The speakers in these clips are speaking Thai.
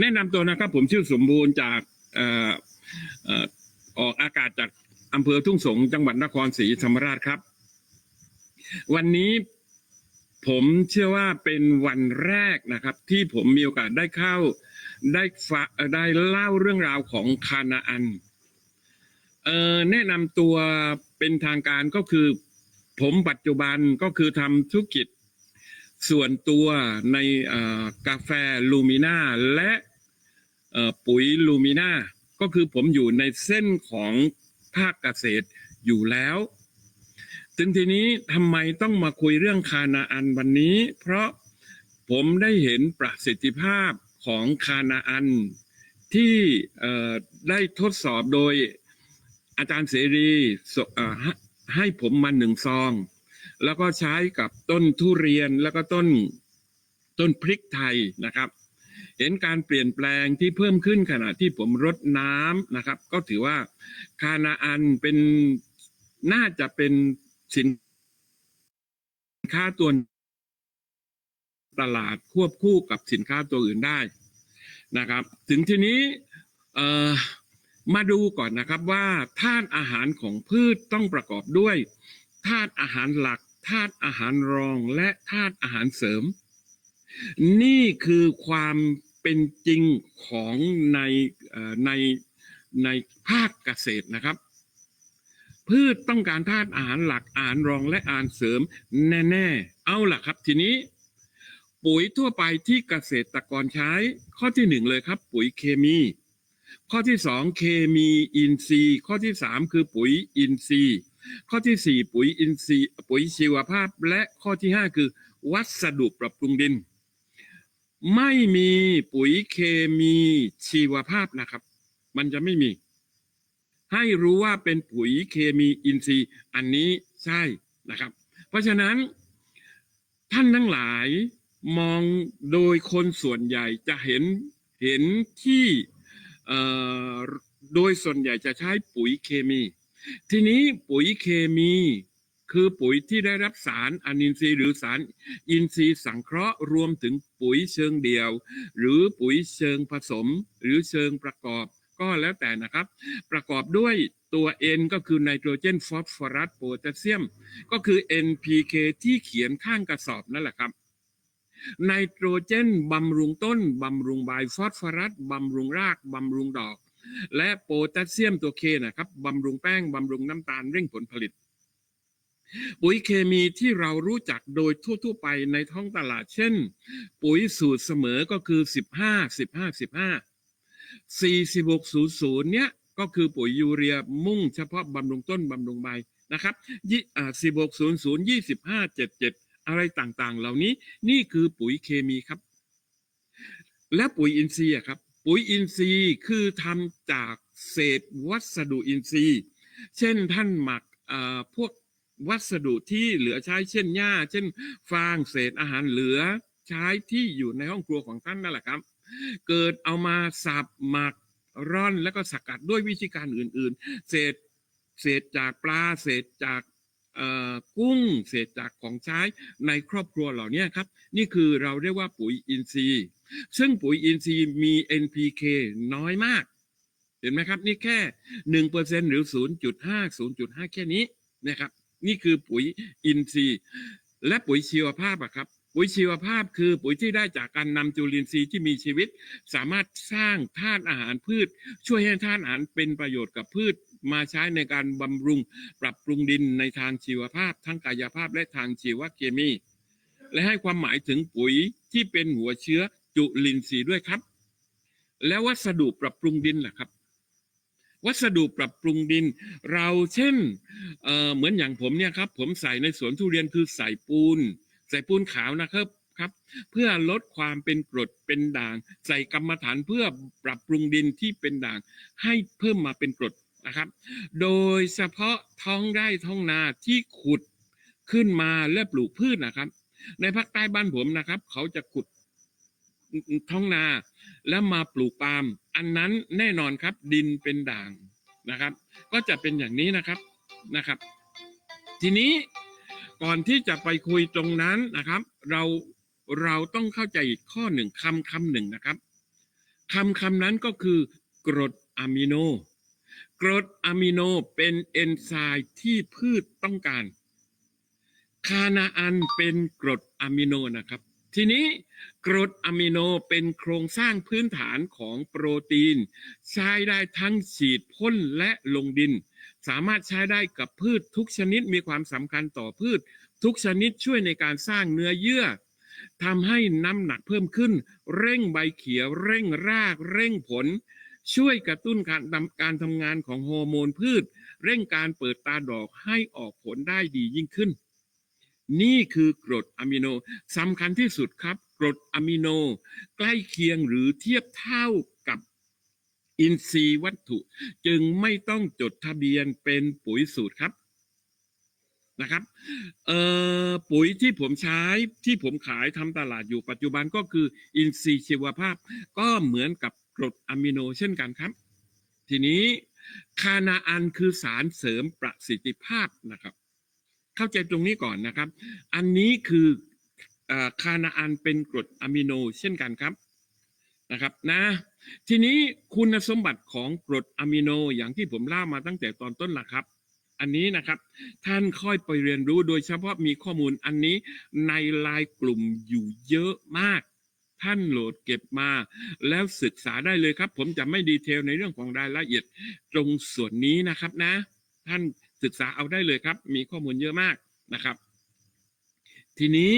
แนะนำตัวนะครับ ผมชื่อสมบูรณ์จากเอ่อเอ่อออกอากาศจากอำเภอทุ่งสงจังหวัดนครศรีธรรมราชครับ วันนี้ผมเชื่อว่าเป็นวันแรกนะครับ ที่ผมมีโอกาสได้เข้าได้ฟะได้เล่าเรื่องราวของคานาอันเอ่อแนะนำตัวเป็นทางการก็คือ ผมปัจจุบันก็คือทำธุรกิจ ส่วนตัวในกาแฟลูมิน่าและปุ๋ยลูมิน่าก็คือผมอยู่ในเส้นของภาคเกษตรอยู่แล้วถึงทีนี้ทำไมต้องมาคุยเรื่องคานาอันวันนี้ เพราะผมได้เห็นประสิทธิภาพของคานาอัน ที่ได้ทดสอบโดยอาจารย์เสรีให้ผมมาหนึ่งซอง แล้วก็ใช้กับต้นทุเรียนแล้วก็ต้นต้นพริกไทยนะครับ เห็นการเปลี่ยนแปลงที่เพิ่มขึ้นขณะที่ผมรดน้ำนะครับ ก็ถือว่าคานาอันเป็นน่าจะเป็นสินค้าตัวตลาดควบคู่กับสินค้าตัวอื่นได้นะครับ ถึงทีนี้มาดูก่อนนะครับว่าธาตุอาหารของพืชต้องประกอบด้วยธาตุอาหารหลัก ธาตุอาหารรองและธาตุอาหารเสริม นี่คือความเป็นจริงของในในในภาคเกษตรนะครับ พืชต้องการธาตุอาหารหลักอาหารรองและอาหารเสริมแน่ๆ เอาล่ะครับ ทีนี้ ปุ๋ยทั่วไปที่เกษตรกรใช้ ข้อที่หนึ่งเลยครับ ปุ๋ยเคมี ข้อที่สองเคมีอินทรีย์ ข้อที่สามคือปุ๋ยอินทรีย์ ข้อที่สี่ปุ๋ยอินทรีย์ปุ๋ยชีวภาพ และข้อที่ห้าคือ วัสดุปรับปรุงดิน ไม่มีปุ๋ยเคมีชีวภาพนะครับ มันจะไม่มี ให้รู้ว่าเป็นปุ๋ยเคมีอินทรีย์อันนี้ใช่นะครับ เพราะฉะนั้นท่านทั้งหลายมองโดยคนส่วนใหญ่จะเห็นเห็นที่โดยส่วนใหญ่จะใช้ปุ๋ยเคมี ทีนี้ปุ๋ยเคมีคือปุ๋ยที่ได้รับสารอนินทรีย์หรือสารอินทรีย์สังเคราะห์รวมถึงปุ๋ยเชิงเดี่ยว หรือปุ๋ยเชิงผสม หรือเชิงประกอบ ก็แล้วแต่นะครับ ประกอบด้วยตัว N ก็คือไนโตรเจนฟอสฟอรัสโพแทสเซียม ก็คือ NPK ที่เขียนข้างกระสอบนั่นแหละครับไนโตรเจนบำรุงต้น บำรุงใบฟอสฟอรัสบำรุงราก บำรุงดอก และโพแทสเซียมตัวเคนะครับบำรุงแป้งบำรุงน้ำตาลเร่งผลผลิต ปุ๋ยเคมีที่เรารู้จักโดยทั่ว ๆ ไปในท้องตลาดเช่น ปุ๋ยสูตรเสมอก็คือ 15 15 15 4600 เนี้ยก็คือปุ๋ยยูเรียมุ่งเฉพาะบำรุงต้นบำรุงใบนะครับยี่อ่า4600 25 77อะไรต่างๆ เหล่านี้นี่คือปุ๋ยเคมีครับ และปุ๋ยอินทรีย์ครับ ปุ๋ยอินทรีย์คือทำจากเศษวัสดุอินทรีย์ เช่นท่านหมักพวกวัสดุที่เหลือใช้เช่นหญ้า เช่น ฟางเศษอาหารเหลือใช้ที่อยู่ในห้องครัวของท่านนั่นแหละครับ เกิดเอามาสับหมักร่อนแล้วก็สกัดด้วยวิธีการอื่น ๆ เศษเศษจากปลาเศษจาก กุ้งเศษจากของใช้ในครอบครัวเหล่านี้ครับ นี่คือเราเรียกว่าปุ๋ยอินทรีย์ ซึ่งปุ๋ยอินทรีย์มี NPK น้อยมาก เห็นไหมครับ นี่แค่หนึ่งเปอร์เซ็นหรือศูนย์จุดห้าศูนย์จุดห้าแค่นี้นะครับ นี่คือปุ๋ยอินทรีย์ และปุ๋ยชีวภาพอะครับปุ๋ยชีวภาพคือปุ๋ยที่ได้จากการนำจุลินทรีย์ที่มีชีวิต สามารถสร้างธาตุอาหารพืช ช่วยให้ธาตุอาหารเป็นประโยชน์กับพืช มาใช้ในการบำรุงปรับปรุงดินในทางชีวภาพ ทั้งกายภาพและทางชีวเคมี และให้ความหมายถึงปุ๋ยที่เป็นหัวเชื้อจุลินทรีย์ด้วยครับ แล้ววัสดุปรับปรุงดินล่ะครับ วัสดุปรับปรุงดิน เราเช่นเเหมือนอย่างผมเนี่ยครับ ผมใส่ในสวนทุเรียนคือใส่ปูน ใส่ปูนขาวนะครับครับเพื่อลดความเป็นกรดเป็นด่าง ใส่กรรมฐานเพื่อปรับปรุงดินที่เป็นด่าง ให้เพิ่มมาเป็นกรด นะครับ โดยเฉพาะท้องไร่ท้องนาที่ขุดขึ้นมาและปลูกพืชนะครับ ในภาคใต้บ้านผมนะครับ เขาจะขุดท้องนาแล้วมาปลูกปาล์มอันนั้นแน่นอนครับดินเป็นด่างนะครับ ก็จะเป็นอย่างนี้นะครับนะครับ ทีนี้ก่อนที่จะไปคุยตรงนั้นนะครับ เราเราต้องเข้าใจอีกข้อหนึ่งคำคำหนึ่งนะครับคำคำนั้นก็คือกรดอะมิโน กรดอะมิโนเป็นเอนไซม์ที่พืชต้องการ คานาอันเป็นกรดอะมิโนนะครับ ทีนี้กรดอะมิโนเป็นโครงสร้างพื้นฐานของโปรตีน ใช้ได้ทั้งฉีดพ่นและลงดิน สามารถใช้ได้กับพืชทุกชนิดมีความสำคัญต่อพืช ทุกชนิดช่วยในการสร้างเนื้อเยื่อทำให้น้ำหนักเพิ่มขึ้น เร่งใบเขียว เร่งราก เร่งผล ช่วยกระตุ้นการทำการทำงานของฮอร์โมนพืช เร่งการเปิดตาดอกให้ออกผลได้ดียิ่งขึ้น นี่คือกรดอะมิโนสำคัญที่สุดครับ กรดอะมิโน ใกล้เคียงหรือเทียบเท่ากับอินทรีย์วัตถุ จึงไม่ต้องจดทะเบียนเป็นปุ๋ยสูตรครับนะครับเอ่อปุ๋ยที่ผมใช้ที่ผมขายทำตลาดอยู่ปัจจุบันก็คืออินทรีย์ชีวภาพ ก็เหมือนกับ กรดอะมิโนเช่นกันครับ ทีนี้คานาอันคือสารเสริมประสิทธิภาพนะครับ เข้าใจตรงนี้ก่อนนะครับ อันนี้คือคานาอันเป็นกรดอะมิโนเช่นกันครับนะครับนะทีนี้คุณสมบัติของกรดอะมิโนอย่างที่ผมเล่ามาตั้งแต่ตอนต้นละครับ อันนี้นะครับท่านค่อยไปเรียนรู้โดยเฉพาะมีข้อมูลอันนี้ในไลน์กลุ่มอยู่เยอะมาก ท่านโหลดเก็บมา แล้วศึกษาได้เลยครับ ผมจะไม่ดีเทลในเรื่องของรายละเอียดตรงส่วนนี้นะครับนะ ท่านศึกษาเอาได้เลยครับ มีข้อมูลเยอะมากนะครับ ทีนี้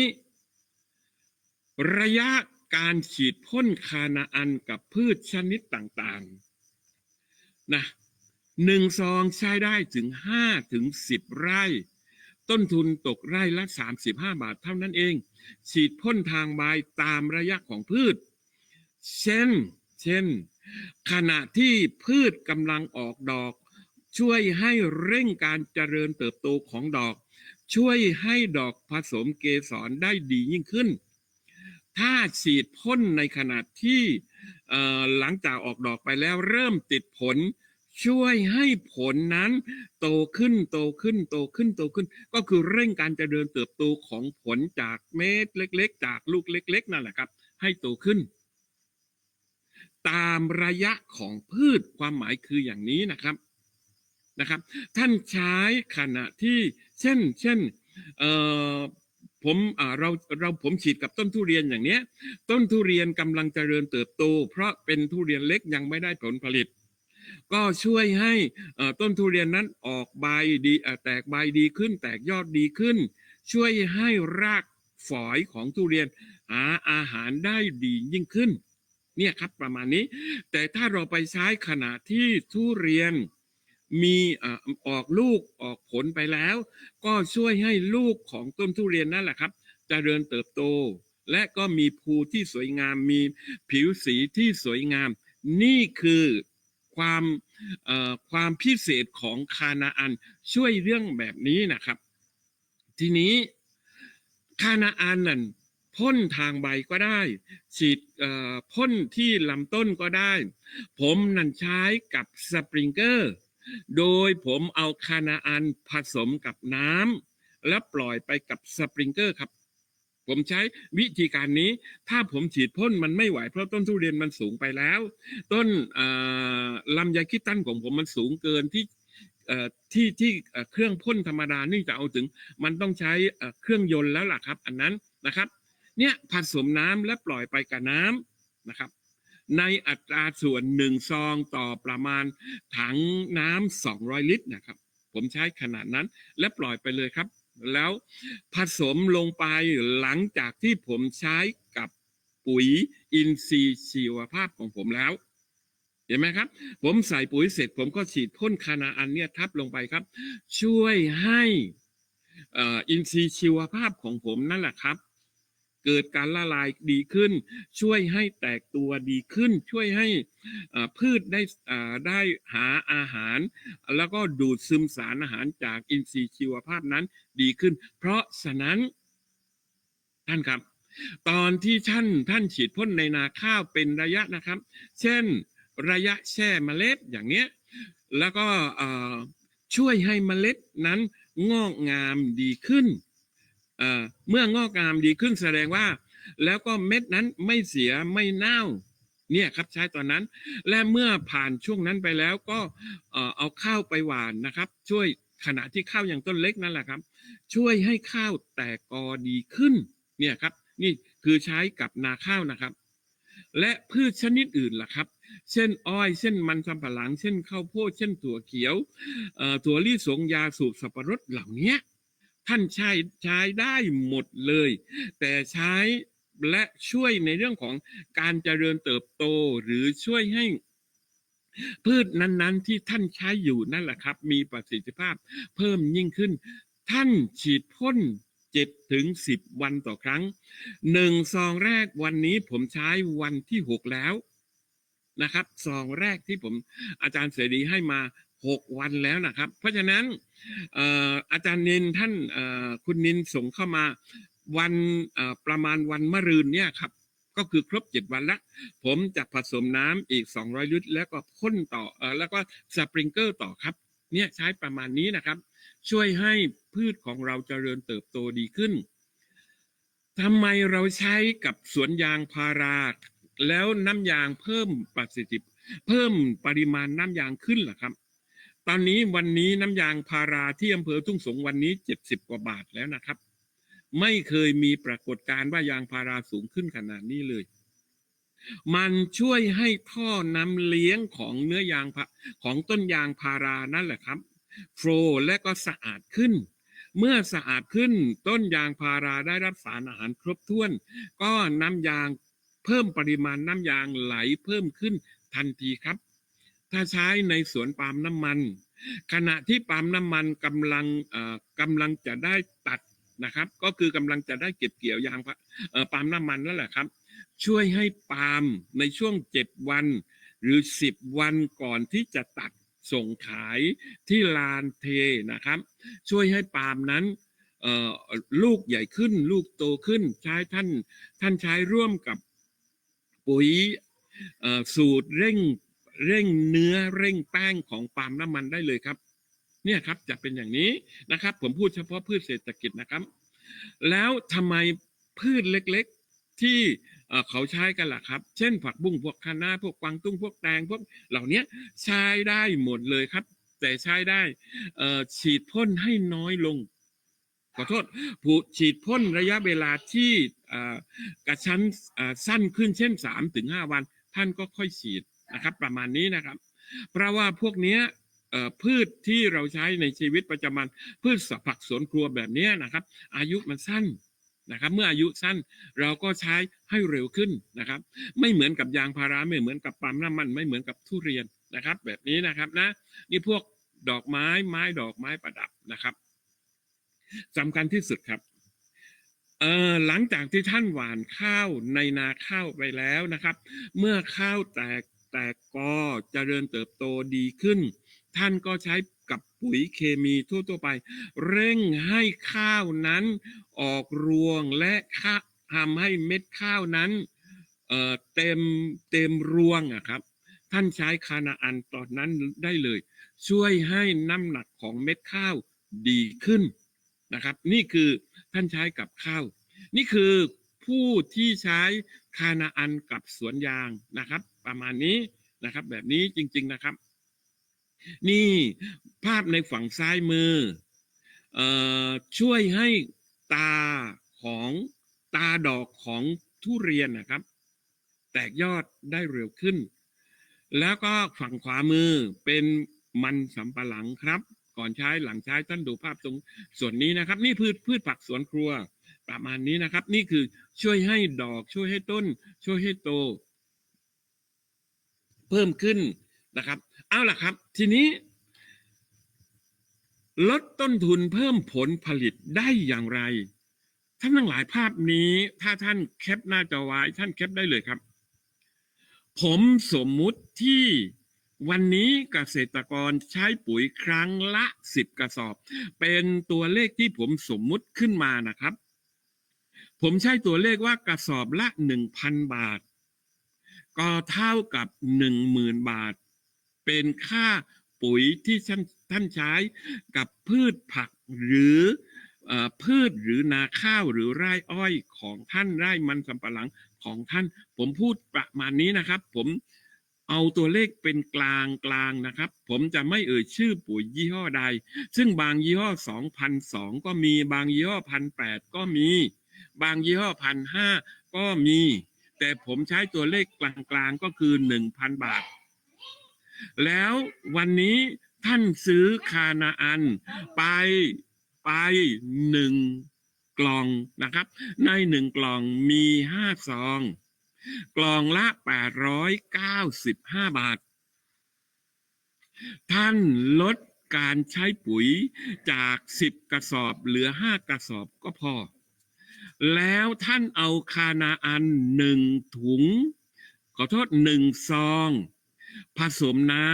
ระยะการฉีดพ่นคานาอันกับพืชชนิดต่างๆนะหนึ่งซองใช้ได้ถึงห้าถึงสิบไร่ ต้นทุนตกไร่ละ 35 บาทเท่านั้นเอง ฉีดพ่นทางใบตามระยะของพืช เช่น เช่น ขณะที่พืชกำลังออกดอก ช่วยให้เร่งการเจริญเติบโตของดอก ช่วยให้ดอกผสมเกสรได้ดียิ่งขึ้น ถ้าฉีดพ่นในขณะที่หลังจากออกดอกไปแล้วเริ่มติดผล ช่วยให้ผลนั้น โตขึ้นโตขึ้นโตขึ้นโตขึ้น ก็คือเร่งการเจริญเติบโตของผลจากเม็ดเล็ก ๆ จากลูกเล็ก ๆ นั่นแหละครับ ให้โตขึ้น ตามระยะของพืชความหมายคืออย่างนี้นะครับนะครับ ท่านใช้ขณะที่เช่น เช่นเอ่อผมเราเราผมฉีดกับต้นทุเรียนอย่างเนี้ย ต้นทุเรียนกำลังเจริญเติบโต เพราะเป็นทุเรียนเล็กยังไม่ได้ผลผลิต ก็ช่วยให้ต้นทุเรียนนั้นออกใบดีแตกใบดีขึ้น แตกยอดดีขึ้น ช่วยให้รากฝอยของทุเรียนหาอาหารได้ดียิ่งขึ้น เนี่ยครับประมาณนี้ แต่ถ้าเราไปใช้ขณะที่ทุเรียนมีออออกลูกออกผลไปแล้ว ก็ช่วยให้ลูกของต้นทุเรียนนั่นแหละครับจเจริญเติบโต และก็มีภูที่สวยงามมีผิวสีที่สวยงาม นี่คือ ความความพิเศษของคานาอันช่วยเรื่องแบบนี้นะครับ ทีนี้คานาอันนั่นพ่นทางใบก็ได้ ฉีดพ่นที่ลำต้นก็ได้ ผมนั่นใช้กับสปริงเกอร์ โดยผมเอาคานาอันผสมกับน้ำและปล่อยไปกับสปริงเกอร์ครับ ผมใช้วิธีการนี้ ถ้าผมฉีดพ่นมันไม่ไหวเพราะต้นทุเรียนมันสูงไปแล้ว ต้นลำไยคิดตั้นของผมมันสูงเกินที่ที่ที่เครื่องพ่นธรรมดานี่จะเอาถึง มันต้องใช้เอ่อเครื่องยนต์แล้วล่ะครับ อันนั้นนะครับ เนี่ยผสมน้ำและปล่อยไปกับน้ำนะครับ ในอัตราส่วนหนึ่งซองต่อประมาณถังน้ำสองร้อยลิตรนะครับ ผมใช้ขนาดนั้นและปล่อยไปเลยครับ แล้วผสมลงไปหลังจากที่ผมใช้กับปุ๋ยอินทรีย์ชีวภาพของผมแล้ว เห็นไหมครับ ผมใส่ปุ๋ยเสร็จ ผมก็ฉีดพ่นคานาอันเนี่ยทับลงไปครับ ช่วยให้อินทรีย์ชีวภาพของผมนั่นแหละครับ เกิดการละลายดีขึ้น ช่วยให้แตกตัวดีขึ้น ช่วยให้พืชได้ได้หาอาหาร แล้วก็ดูดซึมสารอาหารจากอินทรีย์ชีวภาพนั้นดีขึ้น เพราะฉะนั้นท่านครับ ตอนที่ท่านท่านฉีดพ่นในนาข้าวเป็นระยะนะครับ เช่นระยะแช่เมล็ดอย่างเนี้ยแล้วก็ช่วยให้เมล็ดนั้นงอกงามดีขึ้น เมื่องอกงามดีขึ้นแสดงว่า แล้วก็เม็ดนั้นไม่เสียไม่เน่า เนี่ยครับใช้ตอนนั้น และเมื่อผ่านช่วงนั้นไปแล้วก็เอาข้าวไปหวานนะครับ ช่วยขณะที่ข้าวยังต้นเล็กนั่นแหละครับ ช่วยให้ข้าวแตกกอดีขึ้น เนี่ยครับ นี่คือใช้กับนาข้าวนะครับ และพืชชนิดอื่นล่ะครับ เช่นอ้อย เช่นมันสำปะหลัง เช่นข้าวโพด เช่นถั่วเขียวเอ่อถั่วลิสงยาสูบสับปะรดเหล่านี้ ท่านใช้ใช้ได้หมดเลย แต่ใช้และช่วยในเรื่องของการเจริญเติบโตหรือช่วยให้พืชนั้นๆ ที่ท่านใช้อยู่นั่นแหละครับ มีประสิทธิภาพเพิ่มยิ่งขึ้น ท่านฉีดพ่นเจ็ดถึงสิบวันต่อครั้งหนึ่งซองแรกวันนี้ผมใช้วันที่หกแล้วนะครับซองแรกที่ผมอาจารย์เสรีให้มา หกวันแล้วนะครับ เพราะฉะนั้นอาจารย์นินท่านคุณนินส่งเข้ามาวันประมาณวันมะรืนเนี่ยครับก็คือครบเจ็ดวันละผมจะผสมน้ำอีก 200ลิตรแล้วก็พ่นต่ออแล้วก็สปริงเกอร์ต่อครับ เนี่ยใช้ประมาณนี้นะครับ ช่วยให้พืชของเราเจริญเติบโตดีขึ้นทำไมเราใช้กับสวนยางพารา แล้วน้ำยางเพิ่มประสิทธิเพิ่มปริมาณน้ำยางขึ้นล่ะครับ ตอนนี้วันนี้น้ำยางพาราที่อำเภอทุ่งสงวันนี้70กว่าบาทแล้วนะครับ ไม่เคยมีปรากฏการณ์ว่ายางพาราสูงขึ้นขนาดนี้เลย มันช่วยให้ท่อน้ำเลี้ยงของเนื้อยางของต้นยางพารานั่นแหละครับโฟลและก็สะอาดขึ้น เมื่อสะอาดขึ้นต้นยางพาราได้รับสารอาหารครบถ้วน ก็น้ำยางเพิ่มปริมาณน้ำยางไหลเพิ่มขึ้นทันทีครับ ถ้าใช้ในสวนปาล์มน้ำมัน ขณะที่ปาล์มน้ำมันกำลังกำลังจะได้ตัดนะครับ ก็คือกำลังจะได้เก็บเกี่ยวยางปาล์มน้ำมันนั่นแหละครับ ช่วยให้ปาล์มในช่วงเจ็ดวันหรือสิบวันก่อนที่จะตัดส่งขายที่ลานเทนะครับ ช่วยให้ปาล์มนั้นลูกใหญ่ขึ้น ลูกโตขึ้นใช้ท่านท่านใช้ร่วมกับปุ๋ยสูตรเร่ง เร่งเนื้อเร่งแป้งของปาล์มน้ำมันได้เลยครับ เนี่ยครับจะเป็นอย่างนี้นะครับ ผมพูดเฉพาะพืชเศรษฐกิจนะครับ แล้วทำไมพืชเล็กๆที่เขาใช้กันล่ะครับ เช่น ผักบุ้งพวกคะน้าพวกกวางตุ้งพวกแตงพวกเหล่านี้ใช้ได้หมดเลยครับ แต่ใช้ได้ฉีดพ่นให้น้อยลงขอโทษผู้ฉีดพ่นระยะเวลาที่กระชั้นสั้นขึ้นเช่น3าถึงหวัน ท่านก็ค่อยฉีด นะครับ ประมาณนี้นะครับ เพราะว่าพวกเนี้ยพืชที่เราใช้ในชีวิตประจำวัน พืชผักสวนครัวแบบนี้นะครับ อายุมันสั้นนะครับ เมื่ออายุสั้นเราก็ใช้ให้เร็วขึ้นนะครับ ไม่เหมือนกับยางพาราไม่เหมือนกับปั๊มน้ำมัน ไม่เหมือนกับทุเรียนนะครับ แบบนี้นะครับนะนี่พวกดอกไม้ไม้ดอกไม้ประดับนะครับสำคัญที่สุดครับเอ่อหลังจากที่ท่านหว่านข้าวในนาข้าวไปแล้วนะครับ เมื่อข้าวแตก แตกกอเจริญเติบโตดีขึ้น ท่านก็ใช้กับปุ๋ยเคมีทั่วๆไป เร่งให้ข้าวนั้นออกรวงและทำให้เม็ดข้าวนั้นเเต็มเต็มรวงอะครับ ท่านใช้คานาอันตอนนั้นได้เลย ช่วยให้น้ำหนักของเม็ดข้าวดีขึ้นนะครับ นี่คือท่านใช้กับข้าว นี่คือผู้ที่ใช้คานาอันกับสวนยางนะครับ ประมาณนี้นะครับ แบบนี้จริง ๆนะครับ นี่ภาพในฝั่งซ้ายมือออช่วยให้ตาของตาดอกของทุเรียนนะครับ แตกยอดได้เร็วขึ้น แล้วก็ฝั่งขวามือเป็นมันสำปะหลังครับ ก่อนใช้หลังใช้ท่านดูภาพตรงส่วนนี้นะครับ นี่พืชพืชผักสวนครัวประมาณนี้นะครับ นี่คือช่วยให้ดอกช่วยให้ต้น ช่วยให้โต เพิ่มขึ้นนะครับ เอาล่ะครับ ทีนี้ลดต้นทุนเพิ่มผลผลิตได้อย่างไร ท่านทั้งหลายภาพนี้ถ้าท่านแคปหน้าจอไว้ท่านแคปได้เลยครับ ผมสมมุติที่วันนี้เกษตรกรใช้ปุ๋ยครั้งละสิบกระสอบ เป็นตัวเลขที่ผมสมมุติขึ้นมานะครับ ผมใช้ตัวเลขว่ากระสอบละหนึ่งพันบาท ก็เท่ากับหนึ่งหมื่นบาท เป็นค่าปุ๋ยที่ท่านท่านใช้กับพืชผักหรืออพืชหรือนาข้าวหรือไร่อ้อยของท่านไร่มันสำปะหลังของท่าน ผมพูดประมาณนี้นะครับ ผมเอาตัวเลขเป็นกลางกลางนะครับ ผมจะไม่เอ่ยชื่อปุ๋ยยี่ห้อใด ซึ่งบางยี่ห้อ2,002ก็มีบางยี่ห้อ1,008ก็มี บางยี่ห้อ1,005ก็มี แต่ผมใช้ตัวเลขกลางๆก็คือ1,000บาท แล้ววันนี้ท่านซื้อคานาอันไปไปหนึ่งกล่องนะครับ ในหนึ่งกล่องมีห้าซอง กล่องละแปดร้อยเก้าสิบห้าบาท ท่านลดการใช้ปุ๋ยจากสิบกระสอบเหลือห้ากระสอบก็พอ แล้วท่านเอาคานาอันหนึ่งถุง ขอโทษหนึ่งซอง ผสมน้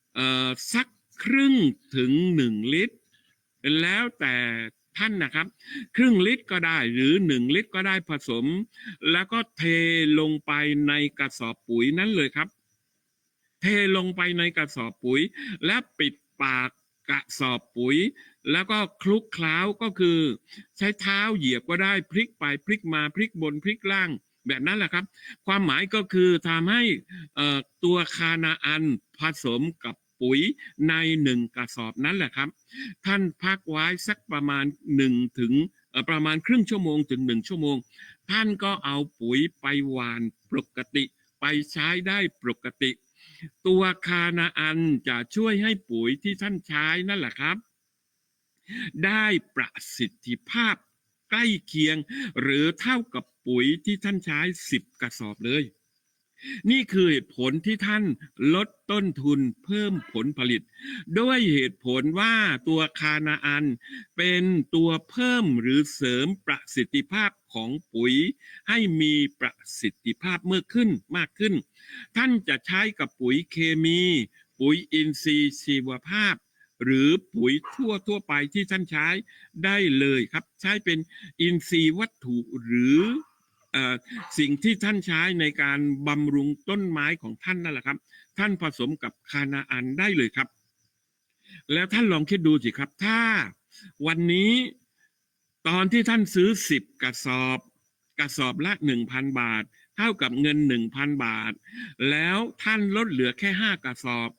ำสักครึ่งถึงหนึ่งลิตร แล้วแต่ท่านนะครับ ครึ่งลิตรก็ได้หรือหนึ่งลิตรก็ได้ผสม แล้วก็เทลงไปในกระสอบปุ๋ยนั้นเลยครับ เทลงไปในกระสอบปุ๋ย และปิดปากกระสอบปุ๋ย แล้วก็คลุกเคล้าก็คือใช้เท้าเหยียบก็ได้พลิกไปพลิกมาพลิกบนพลิกล่างแบบนั้นแหละครับ ความหมายก็คือทำให้ตัวคานาอันผสมกับปุ๋ยในหนึ่งกระสอบนั้นแหละครับ ท่านพักไว้สักประมาณหนึ่งถึงประมาณครึ่งชั่วโมงถึงหนึ่งชั่วโมง ท่านก็เอาปุ๋ยไปหวานปกติ ไปใช้ได้ปกติ ตัวคานาอันจะช่วยให้ปุ๋ยที่ท่านใช้นั่นแหละครับ ได้ประสิทธิภาพใกล้เคียง หรือเท่ากับปุ๋ยที่ท่านใช้สิบกระสอบเลย นี่คือเหตุผลที่ท่านลดต้นทุนเพิ่มผลผลิต ด้วยเหตุผลว่าตัวคานาอัน เป็นตัวเพิ่มหรือเสริมประสิทธิภาพของปุ๋ย ให้มีประสิทธิภาพเมื่อขึ้นมากขึ้น ท่านจะใช้กับปุ๋ยเคมี ปุ๋ยอินทรีย์ชีวภาพ หรือปุ๋ยทั่วทั่วไปที่ท่านใช้ได้เลยครับ ใช้เป็นอินทรีย์วัตถุหรืออสิ่งที่ท่านใช้ในการบำรุงต้นไม้ของท่านนั่นแหละครับ ท่านผสมกับคานาอันได้เลยครับ แล้วท่านลองคิดดูสิครับ ถ้าวันนี้ตอนที่ท่านซื้อสิบกระสอบกระสอบละหนึ่งพันบาท เท่ากับเงินหนึ่งพันบาท แล้วท่านลดเหลือแค่ห้ากระสอบ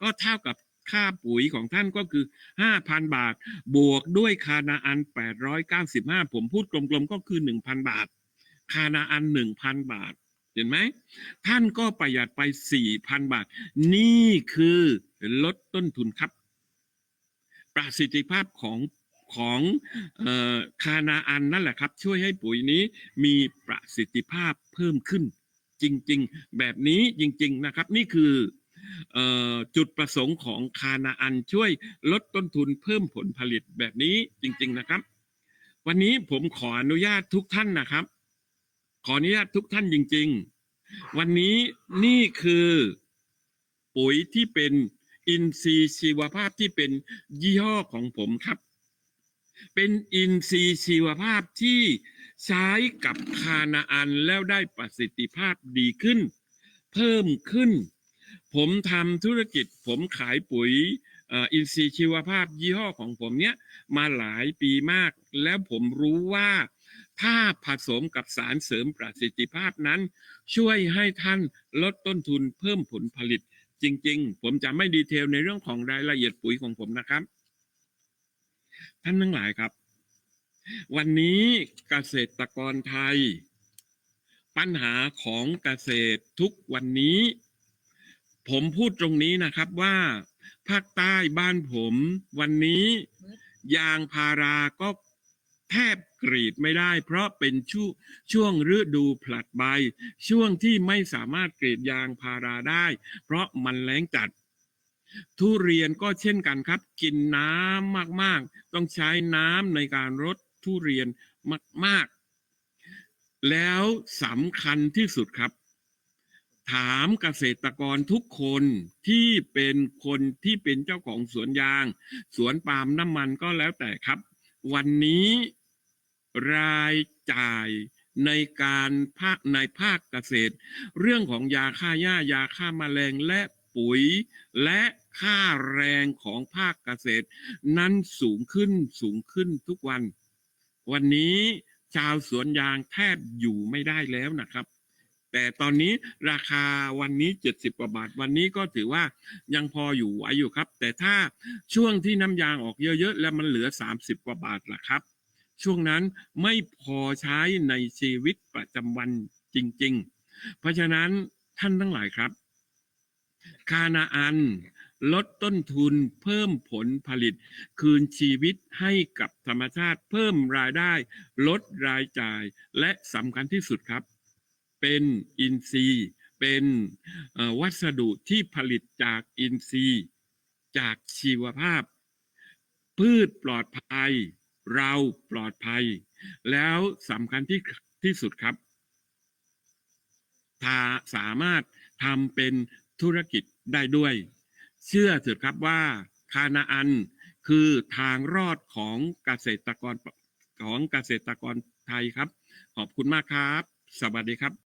ก็เท่ากับ ค่าปุ๋ยของท่านก็คือห้าพันบาท บวกด้วยคานาอันแปดร้อยเก้าสิบห้าผมพูดกลมๆ ก็คือหนึ่งพันบาท คานาอันหนึ่งพันบาท เห็นไหม ท่านก็ประหยัดไปสี่พันบาท นี่คือลดต้นทุนครับ ประสิทธิภาพของของออคานาอันนั่นแหละครับ ช่วยให้ปุ๋ยนี้มีประสิทธิภาพเพิ่มขึ้น จริง ๆ แบบนี้จริง ๆ นะครับ นี่คือ จุดประสงค์ของคานาอันช่วยลดต้นทุนเพิ่มผลผลิตแบบนี้จริง ๆนะครับ วันนี้ผมขออนุญาตทุกท่านนะครับ ขออนุญาตทุกท่านจริง ๆ วันนี้นี่คือปุ๋ยที่เป็นอินทรีย์ชีวภาพที่เป็นยี่ห้อของผมครับ เป็นอินทรีย์ชีวภาพที่ใช้กับคานาอันแล้วได้ประสิทธิภาพดีขึ้น เพิ่มขึ้น ผมทำธุรกิจ ผมขายปุ๋ยอินทรีย์ชีวภาพยี่ห้อของผมเนี้ยมาหลายปีมาก แล้วผมรู้ว่าถ้าผสมกับสารเสริมประสิทธิภาพนั้น ช่วยให้ท่านลดต้นทุนเพิ่มผลผลิต จริง ๆ ผมจะไม่ดีเทลในเรื่องของรายละเอียดปุ๋ยของผมนะครับ ท่านทั้งหลายครับ วันนี้เกษตรกรไทย ปัญหาของเกษตรทุกวันนี้ ผมพูดตรงนี้นะครับว่า ภาคใต้บ้านผมวันนี้ ยางพาราก็แทบกรีดไม่ได้ เพราะเป็นช่วงช่วงฤดูผลัดใบ ช่วงที่ไม่สามารถกรีดยางพาราได้ เพราะมันแล้งจัด ทุเรียนก็เช่นกันครับ กินน้ำมากๆ ต้องใช้น้ำในการรดทุเรียนมาก ๆ แล้วสำคัญที่สุดครับ ถามเกษตรกรทุกคนที่เป็นคนที่เป็นเจ้าของสวนยาง สวนปาล์มน้ำมันก็แล้วแต่ครับ วันนี้รายจ่ายในการภาคในภาคเกษตร เรื่องของยาฆ่าหญ้ายาฆ่าแมลงและปุ๋ย และค่าแรงของภาคเกษตร นั้นสูงขึ้นสูงขึ้นทุกวัน วันนี้ชาวสวนยางแทบอยู่ไม่ได้แล้วนะครับ แต่ตอนนี้ราคาวันนี้ 70 กว่าบาท วันนี้ก็ถือว่ายังพออยู่ไหวอยู่ครับ แต่ถ้าช่วงที่น้ำยางออกเยอะๆ แล้วมันเหลือ 30 กว่าบาทล่ะครับ ช่วงนั้นไม่พอใช้ในชีวิตประจำวันจริง ๆ เพราะฉะนั้นท่านทั้งหลายครับ คานาอันลดต้นทุนเพิ่มผลผลิต คืนชีวิตให้กับธรรมชาติเพิ่มรายได้ ลดรายจ่ายและสำคัญที่สุดครับ เป็นอินทรีย์ เป็นวัสดุที่ผลิตจากอินทรีย์ จากชีวภาพ พืชปลอดภัย เราปลอดภัย แล้วสำคัญที่ที่สุดครับถ้าสามารถทำเป็นธุรกิจได้ด้วย เชื่อเถิดครับว่าคานาอันคือทางรอดของเกษตรกรของเกษตรกรไทยครับ ขอบคุณมากครับ สวัสดีครับ